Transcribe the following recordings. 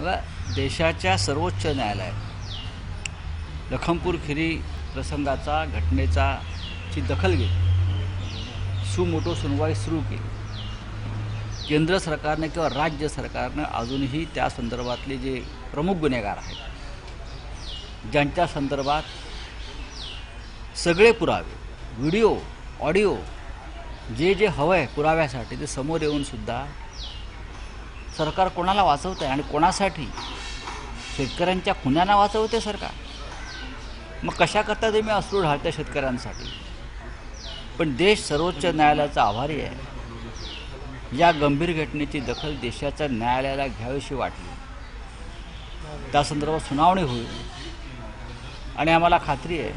देशाच्या सर्वोच्च न्यायालयात लखमपूर खिरी प्रसंगाचा घटनेचा ची दखल घेतली सुमोटो सुनवाई सुरू केली. केंद्र सरकारने किंवा राज्य सरकारनं अजूनही त्या संदर्भातले जे प्रमुख गुन्हेगार आहेत ज्यांच्या संदर्भात सगळे पुरावे व्हिडिओ ऑडिओ जे जे हवं आहे पुराव्यासाठी ते समोर येऊन सुद्धा सरकार कोणाला वाचवतं आहे आणि कोणासाठी? शेतकऱ्यांच्या खुन्यांना वाचवते सरकार. मग कशाकरता ते तुम्ही अश्रू ढाळत्या शेतकऱ्यांसाठी? पण देश सर्वोच्च न्यायालयाचा आभारी आहे. या गंभीर घटनेची दखल देशाच्या न्यायालयाला घ्यावीशी वाटली. त्या संदर्भात सुनावणी होईल. आणि आम्हाला खात्री आहे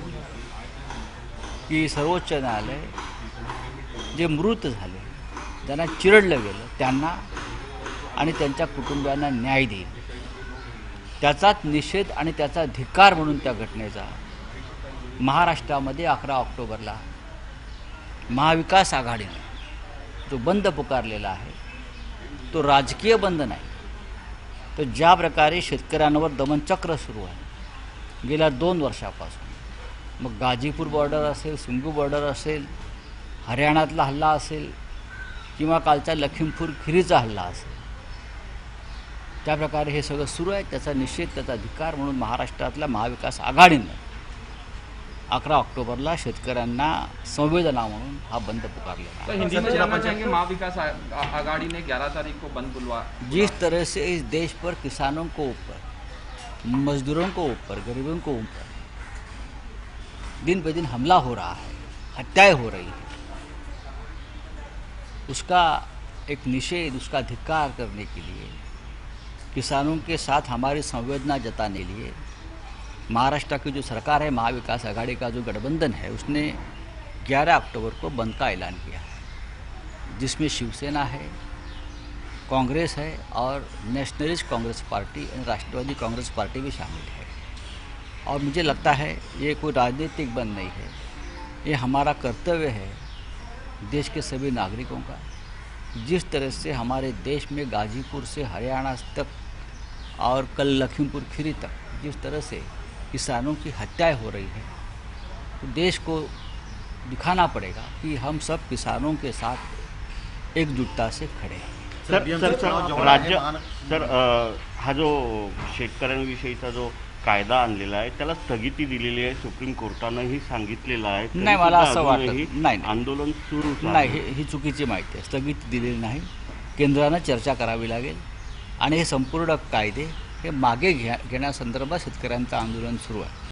की सर्वोच्च न्यायालय जे मृत झाले ज्यांना चिरडलं गेलं त्यांना आणि त्यांच्या कुटुंबियांना न्याय देईल. त्याचाच निषेध आणि त्याचा धिक्कार म्हणून त्या घटनेचा. महाराष्ट्रामध्ये अकरा ऑक्टोबरला महाविकास आघाडीने जो बंद पुकारलेला आहे तो राजकीय बंद नाही. तर ज्या प्रकारे शेतकऱ्यांवर दमनचक्र सुरू आहे गेल्या दोन वर्षापासून. मग गाजीपूर बॉर्डर असेल सिंगू बॉर्डर असेल हरियाणातला हल्ला असेल किंवा कालचा लखीमपूर खिरीचा हल्ला असेल त्या प्रकारे हे सगळं सुरू आहे. त्याचा निषेध त्याचा अधिकार म्हणून महाराष्ट्रातल्या महाविकास आघाडीनं अकरा ऑक्टोबरला शेतकऱ्यांना संवेदना म्हणून हा बंद पुकारलेला तो महाविकास आघाड़ी ने 11 तारीख को बंद बुलवा जिस तरह से इस देश पर किसानों को ऊपर मजदूरों को ऊपर गरीबों को ऊपर दिन ब दिन हमला हो रहा है हत्याएँ हो रही है उसका एक निषेध उसका धिक्कार करने के लिए किसानों के साथ हमारी संवेदना जताने लिए महाराष्ट्र की जो सरकार है, महाविकास आघाड़ी का जो गठबंधन है, उसने 11 अक्टूबर को बंद का ऐलान किया। है जिसमें शिवसेना है, कांग्रेस है और नेशनलिस्ट कांग्रेस पार्टी, राष्ट्रवादी कांग्रेस पार्टी भी शामिल है। और मुझे लगता है, ये कोई राजनीतिक बंद नहीं है। ये हमारा कर्तव्य है देश के सभी नागरिकों का। जिस तरह से हमारे देश में गाजीपुर से हरियाणा तक और कल लखीमपुर खीरी तक जिस तरह से किसानों की हत्याएँ हो रही है तो देश को दिखाना पड़ेगा कि हम सब किसानों के साथ एकजुटता से खड़े हैं। सर सर सर राज्य सर हा जो शेतकऱ्यांविषयीचा जो कायदा आणलेला आहे त्याला स्थगिती दिलेली आहे सुप्रीम कोर्टानंही सांगितलेलं आहे नाही, मला असं वाटत नाही. आंदोलन आहे. नाही ही ही चुकीची माहिती आहे स्थगिती दिलेली नाही केंद्रानं चर्चा करावी लागेल आणि हे संपूर्ण कायदे हे मागे घ्या घेण्यासंदर्भात शेतकऱ्यांचं आंदोलन सुरू आहे